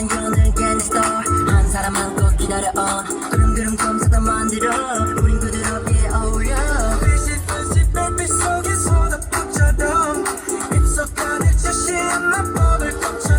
난 그녀를 깬 스타 한 사람만 꼭 기다려온 그릉그릉 검사도, 만들어. 우린 부드럽게 어울려. 비실비실 별빛 속에서 더 꽂혀던 입속 가득 자신의 법을 꽂혀